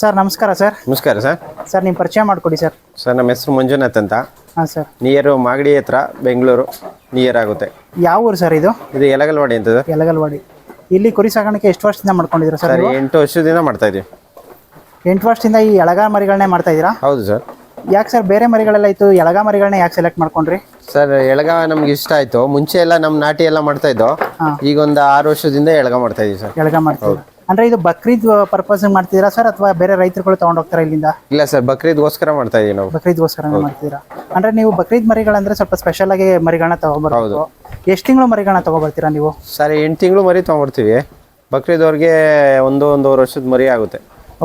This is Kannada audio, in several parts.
ಸರ್ ನಮಸ್ಕಾರ ಸರ್ ನಮಸ್ಕಾರ ಸರ್ ಸರ್ ನಿಮ್ಮ ಪರಿಚಯ ಮಾಡಿಕೊಡಿ ಸರ್ ಸರ್ ನಮ್ಮ ಹೆಸರು ಮಂಜುನಾಥ್ ಅಂತ ಹಾಂ ಸರ್ ನಿಯರ್ ಮಾಗಡಿ ಹತ್ರ ಬೆಂಗಳೂರು ನಿಯರ್ ಆಗುತ್ತೆ ಯಾವ ಊರು ಸರ್ ಇದು ಇದು ಯಲಗಲ್ವಾಡಿ ಅಂತ ಯಲಗಲ್ವಾಡಿ ಇಲ್ಲಿ ಕುರಿ ಸಾಗಾಣಿಕೆ ಎಷ್ಟು ವರ್ಷದಿಂದ ಮಾಡ್ಕೊಂಡಿದ್ದೀರಾ ಸರ್ ಎಂಟು ವರ್ಷದಿಂದ ಮಾಡ್ತಾ ಇದೀವಿ ಎಂಟು ವರ್ಷದಿಂದ ಈ ಎಳಗ ಮರಿಗಳನ್ನೇ ಮಾಡ್ತಾ ಇದ್ದೀರಾ ಹೌದು ಸರ್ ಯಾಕೆ ಸರ್ ಬೇರೆ ಮರಿಗಳೆಲ್ಲ ಇತ್ತು ಎಳಗ ಮರಿಗಳನ್ನ ಯಾಕೆ ಸೆಲೆಕ್ಟ್ ಮಾಡ್ಕೊಂಡ್ರಿ ಸರ್ ಎಳಗ ನಮ್ಗೆ ಇಷ್ಟ ಆಯ್ತು ಮುಂಚೆ ಎಲ್ಲ ನಮ್ ನಾಟಿ ಎಲ್ಲ ಮಾಡ್ತಾ ಇದ್ದೋ ಈಗ ಒಂದು ಆರು ವರ್ಷದಿಂದ ಎಳಗ ಮಾಡ್ತಾ ಇದೀವಿ ಸರ್ ಎಳಗ ಮಾಡ್ತೀವಿ ಅಂದ್ರೆ ಇದು ಬಕ್ರೀದ್ ಪರ್ಪಸ್ ಮಾಡ್ತಿದ್ದೀರಾ ಸರ್ ಅಥವಾ ಬೇರೆ ರೈತರುಗಳು ತಗೊಂಡ್ ಇಲ್ಲಿಂದ ಇಲ್ಲ ಸರ್ ಬಕ್ರೀದ್ಗೋಸ್ಕರ ಮಾಡ್ತಾ ಇದೀವಿ ನಾವು ಬಕ್ರೀದ್ಗೋಸ್ಕರ ಮಾಡ್ತೀರಾ ಅಂದ್ರೆ ನೀವು ಬಕ್ರೀದ್ ಮರಿಗಳಂದ್ರೆ ಸ್ವಲ್ಪ ಸ್ಪೆಷಲ್ ಆಗಿ ಮರಿಗಳನ್ನ ತಗೊಂಡ್ಬರ್ಬೋದು ಎಷ್ಟು ತಿಂಗಳು ಮರಿಗಳನ್ನ ತಗೊಂಡ್ಬರ್ತೀರಾ ನೀವು ಸರ್ ಎಂಟು ತಿಂಗಳು ಮರಿ ತಗೊಂಡ್ಬರ್ತೀವಿ ಬಕ್ರೀದ್ ಅವ್ರಿಗೆ ಒಂದು ಒಂದೂವರೆ ವರ್ಷದ ಮರಿ ಆಗುತ್ತೆ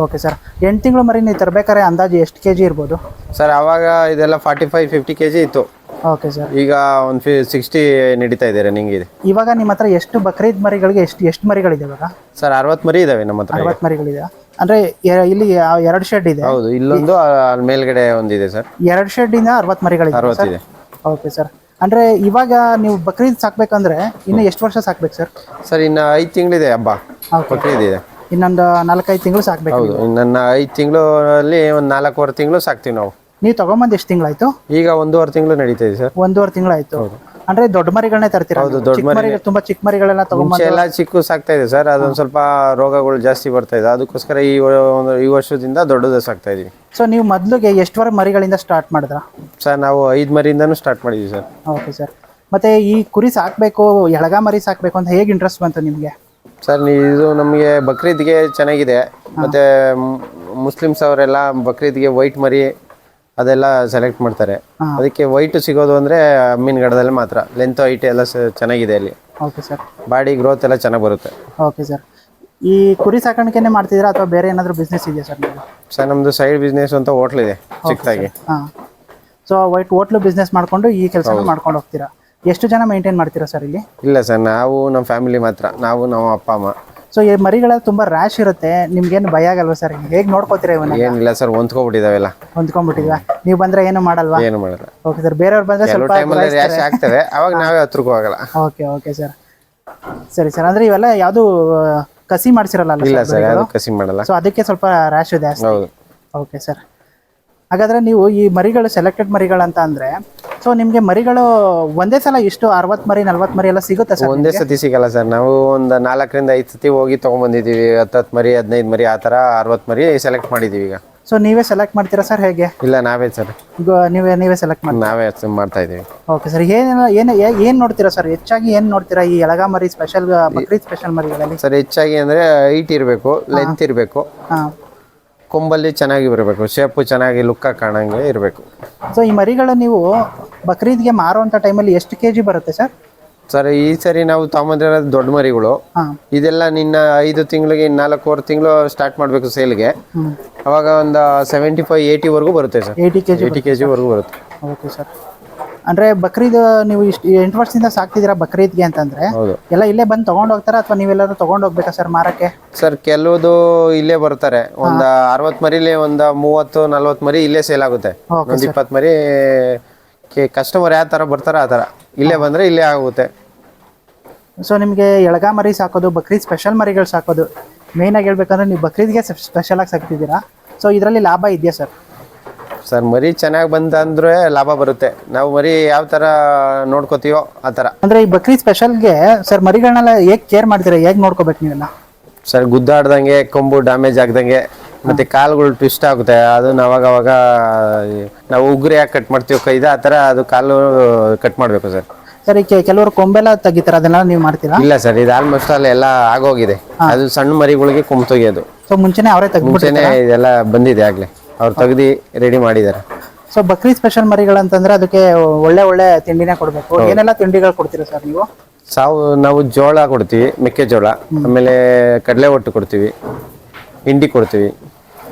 ಓಕೆ ಸರ್ ಎಂಟು ತಿಂಗಳು ಮರಿ ನೀವು ತರಬೇಕಾದ್ರೆ ಅಂದಾಜು ಎಷ್ಟು ಕೆ ಜಿ ಇರ್ಬೋದು ಸರ್ ಅವಾಗ ಇದೆಲ್ಲ forty five fifty K G ಇತ್ತು ಓಕೆ ಸರ್ ಈಗ ಒಂದು ಫಿ ಸಿಕ್ಸ್ಟಿ ನಡೀತಾ ಇದೆ ರನ್ನಿಂಗ್ ಇದೆ ಇವಾಗ ನಿಮ್ಮ ಹತ್ರ ಎಷ್ಟು ಬಕ್ರೀದ್ ಮರಿಗಳಿಗೆ ಎಷ್ಟು ಎಷ್ಟು ಮರಿಗಳಿದೆ ಇವಾಗ ಸರ್ ಅರವತ್ತು ಮರಿ ಇದಾವೆ ನಮ್ಮ ಹತ್ರ ಅರವತ್ತು ಮರಿಗಳಿದೆ ಅಂದರೆ ಇಲ್ಲಿ ಎರಡು ಶೆಡ್ ಇದೆ ಹೌದು ಇಲ್ಲೊಂದು ಅಲ್ಲಿ ಮೇಲ್ಗಡೆ ಒಂದಿದೆ ಸರ್ ಎರಡು ಶೆಡ್ ಶೆಡ್ಡಿಂದ ಅರವತ್ತು ಮರಿಗಳಿದೆ ಅರವತ್ತಿದೆ ಓಕೆ ಸರ್ ಅಂದರೆ ಇವಾಗ ನೀವು ಬಕ್ರೀದ್ ಸಾಕಬೇಕಂದ್ರೆ ಇನ್ನು ಎಷ್ಟು ವರ್ಷ ಸಾಕ್ಬೇಕು ಸರ್ ಸರ್ ಇನ್ನು ಐದು ತಿಂಗಳಿದೆ ಹಬ್ಬ ಬಕ್ರೀದ್ ಇದೆ ಇನ್ನೊಂದು ನಾಲ್ಕೈದು ತಿಂಗಳು ಸಾಕ್ಬೇಕು ಹೌದು ನನ್ನ ಐದು ತಿಂಗಳಲ್ಲಿ ಒಂದು ನಾಲ್ಕೂವರೆ ತಿಂಗಳು ಸಾಕ್ತೀವಿ ನಾವು ನೀವು ತಗೊಂಬಂದು ಎಷ್ಟು ತಿಂಗಳಾಯ್ತು ಈಗ ಒಂದೂವರೆ ತಿಂಗಳು ನಡೀತಾ ಇದೆ ಸರ್ ಒಂದೂವರೆ ತಿಂಗಳಾಯ್ತು ಅಂದ್ರೆ ದೊಡ್ಡ ಮರಿಗಳನ್ನೇ ತರ್ತೀರಾ ಹೌದು ದೊಡ್ಡ ಮರಿ ತುಂಬಾ ಚಿಕ್ಕ ಮರಿಗಳೆಲ್ಲ ತಗೊಂಬಂದು ಎಲ್ಲ ಚಿಕ್ಕ ಸಾಕ್ತಾ ಇದೆ ಸರ್ ಅದೊಂದು ಸ್ವಲ್ಪ ರೋಗಗಳು ಜಾಸ್ತಿ ಬರ್ತಾ ಇದೆ ಅದಕ್ಕೋಸ್ಕರ ಈ ಒಂದು ಈ ವರ್ಷದಿಂದ ದೊಡ್ಡದ ಸಾಕ್ತಾ ಇದೀವಿ ಸೊ ನೀವು ಮೊದಲಿಗೆ ಎಷ್ಟು ಮರಿಗಳಿಂದ ಸ್ಟಾರ್ಟ್ ಮಾಡಿದ್ರ ಸರ್ ನಾವು ಐದು ಮರಿಯಿಂದನೂ ಸ್ಟಾರ್ಟ್ ಮಾಡಿದ್ವಿ ಸರ್ ಓಕೆ ಸರ್ ಮತ್ತೆ ಈ ಕುರಿ ಸಾಕ್ಬೇಕು ಎಳಗ ಮರಿ ಸಾಕ್ಬೇಕು ಅಂತ ಹೇಗೆ ಇಂಟ್ರೆಸ್ಟ್ ಬಂತು ನಿಮಗೆ ಸರ್ ಇದು ನಮಗೆ ಬಕ್ರೀದ್ಗೆ ಚೆನ್ನಾಗಿದೆ ಮತ್ತೆ ಮುಸ್ಲಿಮ್ಸ್ ಅವರೆಲ್ಲ ಬಕ್ರೀದ್ಗೆ ವೈಟ್ ಮರಿ ಅದೆಲ್ಲ ಸೆಲೆಕ್ಟ್ ಮಾಡ್ತಾರೆ ಅದಕ್ಕೆ ವೈಟ್ ಸಿಗೋದು ಅಂದರೆ ಮೀನುಗಡದಲ್ಲಿ ಮಾತ್ರ ಲೆಂತ್ ಹೈಟ್ ಎಲ್ಲ ಚೆನ್ನಾಗಿದೆ ಅಲ್ಲಿ ಓಕೆ ಸರ್ ಬಾಡಿ ಗ್ರೋತ್ ಎಲ್ಲ ಚೆನ್ನಾಗಿ ಬರುತ್ತೆ ಓಕೆ ಸರ್ ಈ ಕುರಿ ಸಾಕಾಣಿಕೆನೇ ಮಾಡ್ತಿದ್ದೀರಾ ಅಥವಾ ಬೇರೆ ಏನಾದರೂ ಬಿಸ್ನೆಸ್ ಇದೆಯಾ ಸರ್ ಸರ್ ನಮ್ಮದು ಸೈಡ್ ಬಿಸ್ನೆಸ್ ಅಂತ ಹೋಟ್ಲ್ ಇದೆ ಚಿಕ್ಕದಾಗಿ ಸೊ ವೈಟ್ ಹೋಟ್ಲು ಬಿಸ್ನೆಸ್ ಮಾಡಿಕೊಂಡು ಈ ಕೆಲಸ ಮಾಡ್ಕೊಂಡು ಹೋಗ್ತೀರಾ ಎಷ್ಟು ಜನ ಮೇಂಟೈನ್ ಮಾಡ್ತೀರಾ ಸರ್ ಇಲ್ಲಿ ಇಲ್ಲ ಸರ್ ನಾವು ನಮ್ಮ ಫ್ಯಾಮಿಲಿ ಮಾತ್ರ ನಾವು ನಮ್ಮ ಅಪ್ಪ ಅಮ್ಮ ಸೊ ಈ ಮರಿಗಳ ತುಂಬಾ ರ್ಯಾಶ್ ಇರುತ್ತೆ ನಿಮ್ಗೇನು ಭಯ ಆಗಲ್ವಾ ಸರ್ ಹೇಗೆ ನೋಡ್ಕೋತೀರಾ ಇವನ್ನ ಏನಿಲ್ಲ ಸರ್ ಹೊಂದ್ಕೊಬಿಟ್ಟಿದಾವೆಲ್ಲ ಹೊಂದ್ಕೊಂಡ್ಬಿಟ್ಟಿದ್ವಾ ನೀವು ಬಂದ್ರೆ ಏನು ಮಾಡಲ್ವಾ ಏನು ಮಾಡಲ್ಲ ಓಕೆ ಸರ್ ಬೇರೆಯವ್ರು ಬಂದ್ರೆ ಕೆಲವು ರ್ಯಾಶ್ ಆಗ್ತವೆ ಅವಾಗ ನಾವೇ ಹತ್ರಕ್ಕೂ ಹೋಗಲ್ಲ ಓಕೆ ಓಕೆ ಸರ್ ಸರಿ ಸರ್ ಅಂದ್ರೆ ಇವೆಲ್ಲ ಯಾವುದು ಕಸಿ ಮಾಡ್ಸಿರಲ್ಲ ಇಲ್ಲ ಸರ್ ಅದು ಕಸಿ ಮಾಡಲ್ಲ ಸೊ ಅದಕ್ಕೆ ಸ್ವಲ್ಪ ರ್ಯಾಶ್ ಇದೆ ಓಕೆ ಸರ್ ಹಾಗಾದರೆ ನೀವು ಈ ಮರಿಗಳು ಸೆಲೆಕ್ಟೆಡ್ ಮರಿಗಳಂತ ಅಂದರೆ ಸೊ ನಿಮಗೆ ಮರಿಗಳು ಒಂದೇ ಸಲ ಇಷ್ಟು ಅರವತ್ತು ಮರಿ ನಲ್ವತ್ತು ಮರಿ ಎಲ್ಲ ಸಿಗುತ್ತೆ ಸರ್ ಒಂದೇ ಸತಿ ಸಿಗಲ್ಲ ಸರ್ ನಾವು ಒಂದು ನಾಲ್ಕರಿಂದ ಐದು ಸತಿ ಹೋಗಿ ತೊಗೊಂಬಂದಿದ್ದೀವಿ ಹತ್ತತ್ತು ಮರಿ ಹದಿನೈದು ಮರಿ ಆ ಥರ ಅರವತ್ತು ಮರಿ ಸೆಲೆಕ್ಟ್ ಮಾಡಿದ್ದೀವಿ ಈಗ ಸೊ ನೀವೇ ಸೆಲೆಕ್ಟ್ ಮಾಡ್ತೀರಾ ಸರ್ ಹೇಗೆ ಇಲ್ಲ ನಾವೇ ಸರ್ ಈಗ ನೀವೇ ನೀವೇ ಸೆಲೆಕ್ಟ್ ಮಾಡಿ ನಾವೇ ಮಾಡ್ತಾ ಇದ್ದೀವಿ ಓಕೆ ಸರ್ ಏನೇನು ಏನು ಏನು ನೋಡ್ತೀರಾ ಸರ್ ಹೆಚ್ಚಾಗಿ ಏನು ನೋಡ್ತೀರಾ ಈ ಎಳಗ ಮರಿ ಸ್ಪೆಷಲ್ ಬಕ್ರೀದ್ ಸ್ಪೆಷಲ್ ಮರಿಗಳಲ್ಲಿ ಸರ್ ಹೆಚ್ಚಾಗಿ ಅಂದ್ರೆ ಹೈಟ್ ಇರಬೇಕು ಲೆಂತ್ ಇರಬೇಕು ಕೊಂಬಲ್ಲಿ ಚೆನ್ನಾಗಿ ಬರಬೇಕು ಶೇಪು ಚೆನ್ನಾಗಿ ಲುಕ್ಕ ಕಾಣಂಗೆ ಇರಬೇಕು ಸೊ ಈ ಮರಿಗಳ ನೀವು ಬಕ್ರೀದ್ಗೆ ಮಾರುವಂಥ ಟೈಮಲ್ಲಿ ಎಷ್ಟು ಕೆ ಜಿ ಬರುತ್ತೆ ಸರ್ ಸರ್ ಈ ಸರಿ ನಾವು ತಗೊಂಬಂದಿರೋದು ದೊಡ್ಡ ಮರಿಗಳು ಇದೆಲ್ಲ ನಿನ್ನ ಐದು ತಿಂಗಳಿಗೆ ನಾಲ್ಕೂವರೆ ತಿಂಗಳು ಸ್ಟಾರ್ಟ್ ಮಾಡಬೇಕು ಸೇಲ್ಗೆ ಅವಾಗ ಒಂದು ಸೆವೆಂಟಿ ಫೈವ್ ಏಯ್ಟಿವರೆಗೂ ಬರುತ್ತೆ sir eighty K G eighty K ಜಿವರೆಗೂ ಬರುತ್ತೆ ಓಕೆ ಸರ್ ಅಂದ್ರೆ ಬಕ್ರೀದ್ ನೀವು ಇಷ್ಟು ಎಂಟು ವರ್ಷದಿಂದ ಸಾಕ್ತಿದ್ದೀರಾ ಬಕ್ರೀದ್ಗೆ ಅಂತಂದ್ರೆ ಎಲ್ಲ ಇಲ್ಲೇ ಬಂದು ತಗೊಂಡ್ ಹೋಗ್ತಾರಾ ಅಥವಾ ನೀವೆಲ್ಲರೂ ತಗೊಂಡ್ ಹೋಗ್ಬೇಕಾ ಸರ್ ಮಾರಕ್ಕೆ ಸರ್ ಕೆಲವುದು ಇಲ್ಲೇ ಬರ್ತಾರೆ ಒಂದ್ ಅರವತ್ ಮರಿಲಿ ಒಂದ್ ಮೂವತ್ತು ನಲ್ವತ್ ಮರಿ ಇಲ್ಲೇ ಸೇಲ್ ಆಗುತ್ತೆ ಒಂದ್ ಇಪ್ಪತ್ ಮರಿ ಕಸ್ಟಮರ್ ಯಾವ ತರ ಬರ್ತಾರಾ ಆ ತರ ಇಲ್ಲೇ ಬಂದ್ರೆ ಇಲ್ಲೇ ಆಗುತ್ತೆ ಸೊ ನಿಮ್ಗೆ ಎಳಗ ಮರಿ ಸಾಕೋದು ಬಕ್ರೀದ್ ಸ್ಪೆಷಲ್ ಮರಿಗಳು ಸಾಕೋದು ಮೇನ್ ಆಗಿ ಹೇಳ್ಬೇಕಂದ್ರೆ ನೀವು ಬಕ್ರೀದ್ಗೆ ಸ್ಪೆಷಲ್ ಆಗಿ ಸಾಕ್ತಿದ್ದೀರಾ ಸೊ ಇದರಲ್ಲಿ ಲಾಭ ಇದೆಯಾ ಸರ್ ಸರ್ ಮರಿ ಚೆನ್ನಾಗಿ ಬಂದಂದ್ರೆ ಲಾಭ ಬರುತ್ತೆ ನಾವು ಮರಿ ಯಾವ ತರ ನೋಡ್ಕೋತೀವೋ ಆ ತರ ಅಂದ್ರೆ ಈ ಬಕ್ರೀದ್ ಸ್ಪೆಷಲ್ಗೆ ಸರ್ ಮರಿಗಳನ್ನೆಲ್ಲ ಹೇಗೆ ಕೇರ್ ಮಾಡ್ತೀರಾ ಹೇಗೆ ನೋಡ್ಕೋಬೇಕು ನೀವೆಲ್ಲ ಸರ್ ಗುದ್ದಾಡ್ದಂಗೆ ಕೊಂಬು ಡ್ಯಾಮೇಜ್ ಆಗ್ದಂಗೆ ಮತ್ತೆ ಕಾಲುಗಳು ಟ್ವಿಸ್ಟ್ ಆಗುತ್ತೆ ಅದನ್ನ ಅವಾಗ ಅವಾಗ ನಾವು ಉಗುರು ಯಾಕೆ ಕಟ್ ಮಾಡ್ತೀವಿ ಕೈದ ಆ ತರ ಅದು ಕಾಲು ಕಟ್ ಮಾಡ್ಬೇಕು ಸರ್ ಸರ್ ಈಗ ಕೆಲವರು ಕೊಂಬೆಲ್ಲ ತೆಗಿತಾರ ಅದನ್ನೆಲ್ಲ ನೀವು ಮಾಡ್ತೀರಾ ಇಲ್ಲ ಸರ್ ಇದು ಆಲ್ಮೋಸ್ಟ್ ಅಲ್ಲಿ ಎಲ್ಲ ಆಗೋಗಿದೆ ಅದು ಸಣ್ಣ ಮರಿಗಳಿಗೆ ಕೊಂಬು ತೆಗಿಯೋದು ಸೊ ಮುಂಚೆನೆ ಅವರೇ ತೆಗ್ದು ಮುಂಚೆನೆ ಇದೆಲ್ಲ ಬಂದಿದೆ ಆಗಲೇ ಅವ್ರು ತೆಗ್ದು ರೆಡಿ ಮಾಡಿದ್ದಾರೆ ಸೊ ಬಕ್ರಿ ಸ್ಪೆಷಲ್ ಮರಿಗಳಂತಂದ್ರೆ ಅದಕ್ಕೆ ಒಳ್ಳೆ ಒಳ್ಳೆ ತಿಂಡಿನೇ ಕೊಡಬೇಕು ಏನೆಲ್ಲ ತಿಂಡಿಗಳು ಕೊಡ್ತೀರಾ ಸರ್ ನೀವು ಸಾವು ನಾವು ಜೋಳ ಕೊಡ್ತೀವಿ ಮೆಕ್ಕೆಜೋಳ ಆಮೇಲೆ ಕಡಲೆ ಒಟ್ಟು ಕೊಡ್ತೀವಿ ಹಿಂಡಿ ಕೊಡ್ತೀವಿ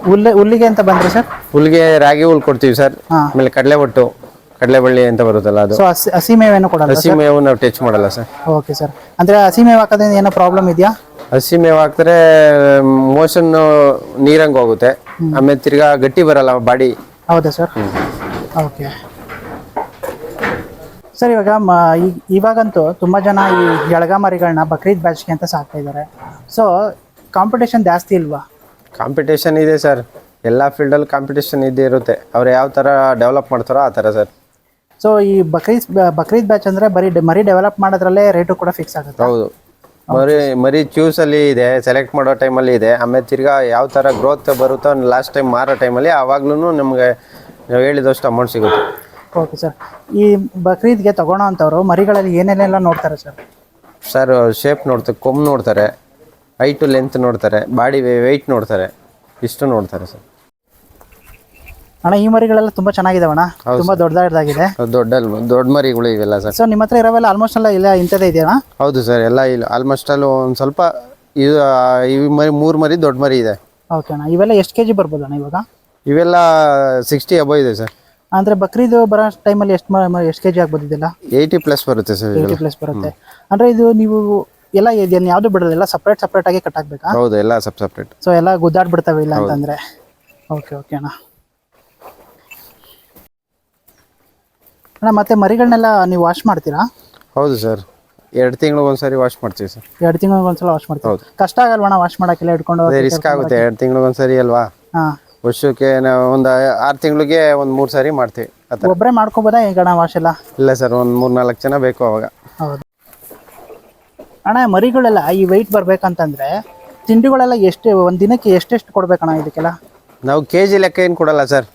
ಹುಲ್ಲೆ ಹುಲ್ಲಿಗೆ ಅಂತ ಬಂದ್ರೆ ಸರ್ ಹುಲ್ಲಿಗೆ ರಾಗಿ ಹುಲ್ ಕೊಡ್ತೀವಿ ಸರ್ ಆಮೇಲೆ ಕಡಲೆ ಒಟ್ಟು ಕಡಲೆ ಬಳ್ಳಿ ಅಂತ ಬರುತ್ತಲ್ಲ ಅದು ಸೊ ಹಸಿ ಹಸಿ ಮೇವೇನು ಕೊಡಲ್ಲ ಹಸಿ ಮೇವು ನಾವು ಟಚ್ ಮಾಡಲ್ಲ ಸರ್ ಓಕೆ ಸರ್ ಅಂದ್ರೆ ಹಸಿ ಮೇವು ಹಾಕೋದ್ರಿಂದ ಏನೋ ಪ್ರಾಬ್ಲಮ್ ಇದೆಯಾ ಹಸಿ ಮೇವು ಹಾಕಿದ್ರೆ ಮೋಷನ್ ನೀರಂಗೆ ಹೋಗುತ್ತೆ ಆಮೇಲೆ ತಿರ್ಗಾ ಗಟ್ಟಿ ಬರಲ್ಲ ಬಾಡಿ ಹೌದಾ ಸರ್ ಓಕೆ ಸರ್ ಇವಾಗ ಇವಾಗಂತೂ ತುಂಬಾ ಜನ ಈ ಎಳಗ ಮರಿಗಳನ್ನ ಬಕ್ರೀದ್ ಬ್ಯಾಚ್ಗೆ ಅಂತ ಸಾಕ್ತಾ ಇದ್ದಾರೆ ಸೊ ಕಾಂಪಿಟೇಷನ್ ಜಾಸ್ತಿ ಇಲ್ವಾ ಕಾಂಪಿಟೇಷನ್ ಇದೆ ಸರ್ ಎಲ್ಲ ಅಲ್ಲಿ ಕಾಂಪಿಟೇಷನ್ ಇದ್ದೇ ಇರುತ್ತೆ ಅವ್ರು ಯಾವ ತರ ಡೆವಲಪ್ ಮಾಡ್ತಾರೋ ಆ ತರ ಸರ್ ಸೊ ಈ ಬಕ್ರೀದ್ ಬಕ್ರೀದ್ ಬ್ಯಾಚ್ ಅಂದ್ರೆ ಬರೀ ಮರಿ ಡೆವಲಪ್ ಮಾಡೋದ್ರಲ್ಲೇ ರೇಟು ಕೂಡ ಫಿಕ್ಸ್ ಆಗುತ್ತೆ ಹೌದು ಮರಿ ಮರಿ ಚೂಸ್ ಅಲ್ಲಿ ಇದೆ ಸೆಲೆಕ್ಟ್ ಮಾಡೋ ಟೈಮಲ್ಲಿ ಇದೆ ಆಮೇಲೆ ತಿರ್ಗಾ ಯಾವ ತರ ಗ್ರೋತ್ ಬರುತ್ತೋ ಲಾಸ್ಟ್ ಟೈಮ್ ಮಾರೋ ಟೈಮಲ್ಲಿ ಆವಾಗ್ಲೂ ನಿಮ್ಗೆ ಹೇಳಿದಷ್ಟು ಅಮೌಂಟ್ ಸಿಗುತ್ತೆ ಓಕೆ ಸರ್ ಈ ಬಕ್ರೀದ್ಗೆ ತಗೋಣ ಅಂತವ್ರು ಮರಿಗಳಲ್ಲಿ ಏನೇನೆಲ್ಲ ನೋಡ್ತಾರೆ ಸರ್ ಸರ್ ಶೇಪ್ ನೋಡ್ತಾರೆ ಕೊಮ್ಮು ನೋಡ್ತಾರೆ ಟು ಲೆಂತ್ ನೋಡ್ತಾರೆ ಬಾಡಿ ವೆಯ್ಟ್ ನೋಡ್ತಾರೆ ಇಷ್ಟು ನೋಡ್ತಾರೆ ಸರ್ ಅಣ್ಣ ಈ ಮರಿಗಳೆಲ್ಲ ತುಂಬಾ ಚೆನ್ನಾಗಿದೆ ಅಣ್ಣ ತುಂಬಾ ದೊಡ್ಡದಾಗಿದೆ ದೊಡ್ಡ ದೊಡ್ಡ ಮರಿಗಳು ಇವೆಲ್ಲ ಸರ್ ಸೊ ನಿಮ್ಮ ಹತ್ರ ಇರೋವೆಲ್ಲ ಆಲ್ಮೋಸ್ಟ್ ಎಲ್ಲ ಇಲ್ಲ ಇಂಥದ್ದೇ ಇದೆಯಾ ಹೌದು ಸರ್ ಎಲ್ಲ ಇಲ್ಲ ಆಲ್ಮೋಸ್ಟ್ ಅಲ್ಲಿ ಒಂದು ಸ್ವಲ್ಪ ಇದು ಈ ಮರಿ ಮೂರು ಮರಿ ದೊಡ್ಡ ಮರಿ ಇದೆ ಓಕೆ ಅಣ್ಣ ಇವೆಲ್ಲ ಎಷ್ಟು ಕೆಜಿ ಬರ್ಬೋದು ಅಣ್ಣ ಇವಾಗ ಇವೆಲ್ಲ ಸಿಕ್ಸ್ಟಿ ಅಬೋ ಇದೆ ಸರ್ ಅಂದ್ರೆ ಬಕ್ರೀದು ಬರೋ ಟೈಮಲ್ಲಿ ಎಷ್ಟು ಎಷ್ಟು ಕೆಜಿ ಆಗ್ಬೋದು ಇದೆಲ್ಲ ಏಯ್ಟಿ ಪ್ಲಸ್ ಬರುತ್ತೆ ಸರ್ ಏಯ್ಟಿ ಪ್ಲಸ್ ಬರುತ್ತೆ ಅಂದ್ರೆ ಇದು ನೀವು ಎಲ್ಲ ಇದನ್ನ ಯಾವುದು ಬಿಡೋದಿಲ್ಲ ಸಪ್ರೇಟ್ ಸಪ್ರೇಟ್ ಆಗಿ ಕಟ್ ಆಗ್ಬೇಕಾ ಹೌದು ಎಲ್ಲ ಸಪ್ ಸಪ್ರೇಟ್ ಸೊ ಎಲ್ಲ ಗುದ್ದಾಡ್ ಇಲ್ಲ ಅಂತಂದ್ರೆ ಓಕೆ ಓಕೆ ಅಣ್ಣ ಅಣ್ಣ ಮತ್ತೆ ಮರಿಗಳನ್ನೆಲ್ಲ ನೀವು ವಾಶ್ ಮಾಡ್ತೀರಾ ಹೌದು ಸರ್ ಎರಡು ತಿಂಗಳು ಒಂದ್ಸರಿ ವಾಶ್ ಮಾಡ್ತೀವಿ ಸರ್ ಎರಡು ತಿಂಗಳಿಗೆ ಒಂದ್ಸಲ ವಾಶ್ ಮಾಡ್ತೀವಿ ಹೌದು. ಕಷ್ಟ ಆಗಲ್ವಣ್ಣ ವಾಶ್ ಮಾಡಕ್ಕೆಲ್ಲ ಇಟ್ಕೊಂಡು ರಿಸ್ಕ್ ಆಗುತ್ತೆ ಎರಡು ತಿಂಗಳಿಗೆ ಒಂದ್ಸರಿ ಅಲ್ವಾ ವರ್ಷಕ್ಕೆ ಒಂದು ಆರು ತಿಂಗಳಿಗೆ ಒಂದು ಮೂರು ಸಾರಿ ಮಾಡ್ತೀವಿ ಒಬ್ರೇ ಒಬ್ಬರೇ ಮಾಡ್ಕೋಬೋದಾ ಈಗ ವಾಶ್ ಎಲ್ಲ ಇಲ್ಲ ಸರ್ ಒಂದು ಮೂರು ನಾಲ್ಕು ಜನ ಬೇಕು ಅವಾಗ ಹೌದು ಅಣ್ಣ ಮರಿಗಳೆಲ್ಲ ಈ ವೆಯ್ಟ್ ಬರ್ಬೇಕಂತಂದ್ರೆ ತಿಂಡಿಗಳೆಲ್ಲ ಎಷ್ಟು ಒಂದ್ ದಿನಕ್ಕೆ ಎಷ್ಟೆಷ್ಟು ಕೊಡ್ಬೇಕಣ್ಣ ಇದಕ್ಕೆಲ್ಲ ನಾವು ಕೆ ಜಿ ಲೆಕ್ಕ ಏನು ಕೊಡಲ್ಲ ಸರ್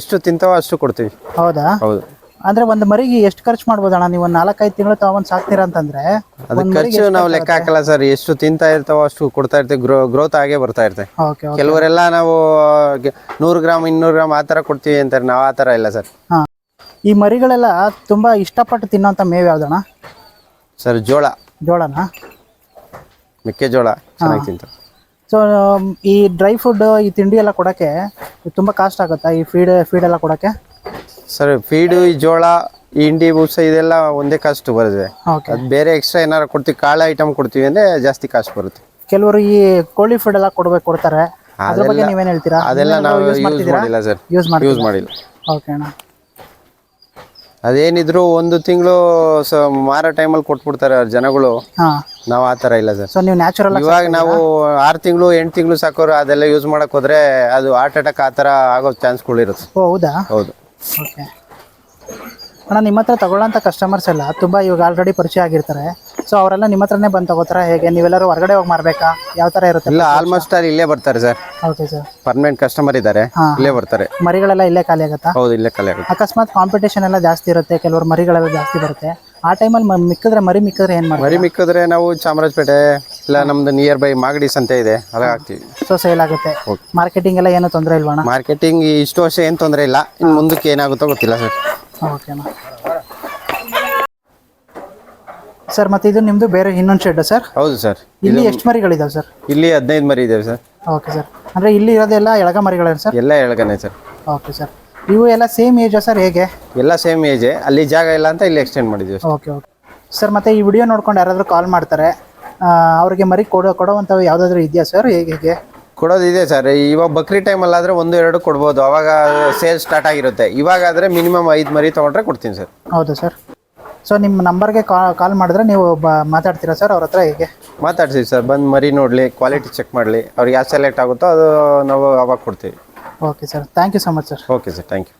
ಎಷ್ಟು ತಿಂತಾವೋ ಅಷ್ಟು ಕೊಡ್ತೀವಿ ಹೌದಾ ಹೌದು ಅಂದ್ರೆ ಒಂದ್ ಮರಿಗೆ ಎಷ್ಟು ಖರ್ಚು ಮಾಡ್ಬೋದಣ್ಣ ನೀವು ಒಂದ್ ನಾಲ್ಕೈದು ತಿಂಗಳು ತಗೊಂಡ್ ಸಾಕ್ತೀರಾ ಅಂತಂದ್ರೆ ಖರ್ಚು ನಾವು ಲೆಕ್ಕ ಹಾಕಲ್ಲ ಸರ್ ಎಷ್ಟು ತಿಂತಾ ಇರ್ತಾವ ಅಷ್ಟು ಕೊಡ್ತಾ ಇರ್ತೇವೆ ಗ್ರೋ ಗ್ರೋತ್ ಆಗೇ ಬರ್ತಾ ಇರ್ತೇವೆ ಓಕೆ ಕೆಲವರೆಲ್ಲ ನಾವು ನೂರ್ ನೂರು ಗ್ರಾಮ್ ಇನ್ನೂರು ಗ್ರಾಮ್ ಆತರ ಕೊಡ್ತೀವಿ ಅಂತಾರೆ ನಾವು ಆ ತರ ಇಲ್ಲ ಸರ್ ಈ ಮರಿಗಳೆಲ್ಲ ತುಂಬಾ ಇಷ್ಟಪಟ್ಟು ತಿನ್ನೋಂತ ಮೇವ್ ಯಾವ್ದಣ್ಣ ಸರ್ ಜೋಳ ಜೋಳನ ಮೆಕ್ಕೆಜೋಳ ಚೆನ್ನಾಗಿ ಸೊ ಈ ಡ್ರೈ ಫುಡ್ ಈ ತಿಂಡಿ ಎಲ್ಲ ಕೊಡಕ್ಕೆ ತುಂಬಾ ಕಾಸ್ಟ್ ಆಗುತ್ತಾ ಈ ಫೀಡ್ ಫೀಡ್ ಎಲ್ಲ ಕೊಡಕ್ಕೆ ಸರ್ ಫೀಡು ಈ ಜೋಳ ಈ ಹಿಂಡಿ ಬೂಸ ಇದೆಲ್ಲ ಒಂದೇ ಕಾಸ್ಟ್ ಬರುತ್ತೆ ಬೇರೆ ಎಕ್ಸ್ಟ್ರಾ ಏನಾರು ಕೊಡ್ತೀವಿ ಕಾಳು ಐಟಮ್ ಕೊಡ್ತೀವಿ ಅಂದ್ರೆ ಜಾಸ್ತಿ ಕಾಸ್ಟ್ ಬರುತ್ತೆ ಕೆಲವರು ಈ ಕೋಳಿ ಫುಡ್ ಎಲ್ಲ ಕೊಡ್ಬೇಕು ಕೊಡ್ತಾರೆ ಅದ್ರ ಬಗ್ಗೆ ಹೇಳ್ತೀರಾ ಅದೆಲ್ಲ ನಾವು ಯೂಸ್ ಮಾಡಿಲ್ಲ ಸರ್ ಯೂಸ್ ಮಾಡಿಲ್ಲ ಓಕೆ ಅದೇನಿದ್ರು ಒಂದು ತಿಂಗಳು ಮಾರೋ ಟೈಮಲ್ಲಿ ಕೊಟ್ಬಿಡ್ತಾರೆ ಅವ್ರ ಜನಗಳು ನಾವು ಆ ಥರ ಇಲ್ಲ ಸರ್ ಸೊ ನೀವು ನ್ಯಾಚುರಲ್ ಇವಾಗ ನಾವು ಆರು ತಿಂಗಳು ಎಂಟು ತಿಂಗಳು ಸಾಕೋರು ಅದೆಲ್ಲ ಯೂಸ್ ಮಾಡಕ್ ಹೋದ್ರೆ ಅದು ಹಾರ್ಟ್ ಅಟ್ಯಾಕ್ ಆ ಥರ ಆಗೋ ಚಾನ್ಸ್ಗಳಿರುತ್ತೆ ಹೌದಾ ಹೌದು ಓಕೆ ಅಣ್ಣ ನಿಮ್ಮ ಹತ್ರ ತಗೊಳ್ಳೋಂಥ ಕಸ್ಟಮರ್ಸ್ ಎಲ್ಲ ತುಂಬ ಇವಾಗ ಆಲ್ರೆಡಿ ಪರಿಚಯ ಆಗಿರ್ತಾರೆ ಸೊ ಅವರೆಲ್ಲ ನಿಮ್ಮ ಹತ್ರನೇ ಬಂದು ತಗೋತಾರೆ ಹೇಗೆ ನೀವೆಲ್ಲರೂ ಹೊರಗಡೆ ಹೋಗಿ ಮಾಡಬೇಕಾ ಯಾವ ಥರ ಇರುತ್ತೆ ಇಲ್ಲ ಆಲ್ಮೋಸ್ಟ್ ಅಲ್ಲಿ ಇಲ್ಲೇ ಬರ್ತಾರೆ sir okay sir permanent customer ಇದ್ದಾರೆ ಇಲ್ಲೇ ಬರ್ತಾರೆ ಮರಿಗಳೆಲ್ಲ ಇಲ್ಲೇ ಖಾಲಿ ಆಗುತ್ತಾ ಹೌದು ಇಲ್ಲೇ ಖಾಲಿ ಆಗುತ್ತೆ ಅಕಸ್ಮಾತ್ ಕಾಂಪಿಟೇಷನ್ ಎಲ್ಲ ಜಾಸ್ತಿ ಇರುತ್ತೆ ಕೆಲವರು ಮರಿಗಳೆಲ್ಲ ಜಾಸ್ತಿ ಬರುತ್ತೆ ಆ ಟೈಮಲ್ಲಿ ಮಿಕ್ಕಿದ್ರೆ ಮರಿ ಮಿಕ್ಕಿದ್ರೆ ಏನು ಮಾಡಿ ಮರಿ ಮಿಕ್ಕಿದ್ರೆ ನಾವು ಚಾಮರಾಜಪೇಟೆ ಇಲ್ಲ ನಮ್ದು ನಿಯರ್ ಬೈ ಮಾಗಡಿ ಸಂತೆ ಇದೆ ಅದಾಗ ಹಾಕ್ತೀವಿ ಸೊ ಸೇಲ್ ಆಗುತ್ತೆ ಮಾರ್ಕೆಟಿಂಗ್ ಎಲ್ಲ ಏನೂ ತೊಂದರೆ ಇಲ್ಲವಾ ಮಾರ್ಕೆಟಿಂಗ್ ಇಷ್ಟು ವರ್ಷ ಏನು ತೊಂದರೆ ಇಲ್ಲ ಇನ್ನು ಮುಂದಕ್ಕೆ ಏನಾಗುತ್ತೋ ಗೊತ್ತಿಲ್ಲ ಸರ್ ಓಕೆನಾ ಸರ್ ಮತ್ತೆ ಇದು ನಿಮ್ದು ಬೇರೆ ಇನ್ನೊಂದು ಶೆಡ್ ಸರ್ ಹೌದು ಸರ್ ಇಲ್ಲಿ ಎಷ್ಟು ಮರಿಗಳಿದಾವೆ ಸರ್ ಇಲ್ಲಿ ಹದಿನೈದು ಮರಿ ಇದಾವೆ ಸರ್ ಓಕೆ ಸರ್ ಅಂದ್ರೆ ಇಲ್ಲಿ ಇರೋದೆಲ್ಲ ಎಳಗ ಮರಿಗಳೇನು ಸರ್ ಎಲ್ಲ ಎಳಗನೇ ಸರ್ ಓಕೆ ಸರ್ ಇವು ಎಲ್ಲ ಸೇಮ್ ಏಜ್ ಸರ್ ಹೇಗೆ ಎಲ್ಲ ಸೇಮ್ ಏಜ್ ಅಲ್ಲಿ ಜಾಗ ಇಲ್ಲ ಅಂತ ಇಲ್ಲಿ ಎಕ್ಸ್ಟೆಂಡ್ ಮಾಡಿದ್ವಿ ಓಕೆ ಓಕೆ ಸರ್ ಮತ್ತೆ ಈ ವಿಡಿಯೋ ನೋಡ್ಕೊಂಡು ಯಾರಾದರೂ ಕಾಲ್ ಮಾಡ್ತಾರೆ ಅವ್ರಿಗೆ ಮರಿ ಕೊಡೋ ಕೊಡೋವಂಥವು ಯಾವುದಾದ್ರೂ ಇದೆಯಾ ಸರ್ ಹೇಗೆ ಹೇಗೆ ಕೊಡೋದಿದೆ ಸರ್ ಇವಾಗ ಬಕ್ರಿ ಟೈಮಲ್ಲಾದರೆ ಒಂದು ಎರಡು ಕೊಡ್ಬೋದು ಅವಾಗ ಸೇಲ್ ಸ್ಟಾರ್ಟ್ ಆಗಿರುತ್ತೆ ಇವಾಗ ಆದರೆ ಮಿನಿಮಮ್ ಐದು ಮರಿ ತೊಗೊಂಡ್ರೆ ಕೊಡ್ತೀನಿ ಸರ್ ಹೌದಾ ಸರ್ ಸೊ ನಿಮ್ಮ ನಂಬರ್ಗೆ ಕಾಲ್ ಮಾಡಿದ್ರೆ ನೀವು ಬ ಮಾತಾಡ್ತೀರಾ ಸರ್ ಅವ್ರ ಹತ್ರ ಹೇಗೆ ಮಾತಾಡ್ತೀವಿ ಸರ್ ಬಂದು ಮರಿ ನೋಡಲಿ ಕ್ವಾಲಿಟಿ ಚೆಕ್ ಮಾಡಲಿ ಅವ್ರಿಗೆ ಯಾವ ಸೆಲೆಕ್ಟ್ ಆಗುತ್ತೋ ಅದು ನಾವು ಅವಾಗ ಕೊಡ್ತೀವಿ Okay, sir. Thank you so much, sir. Okay, sir. Thank you.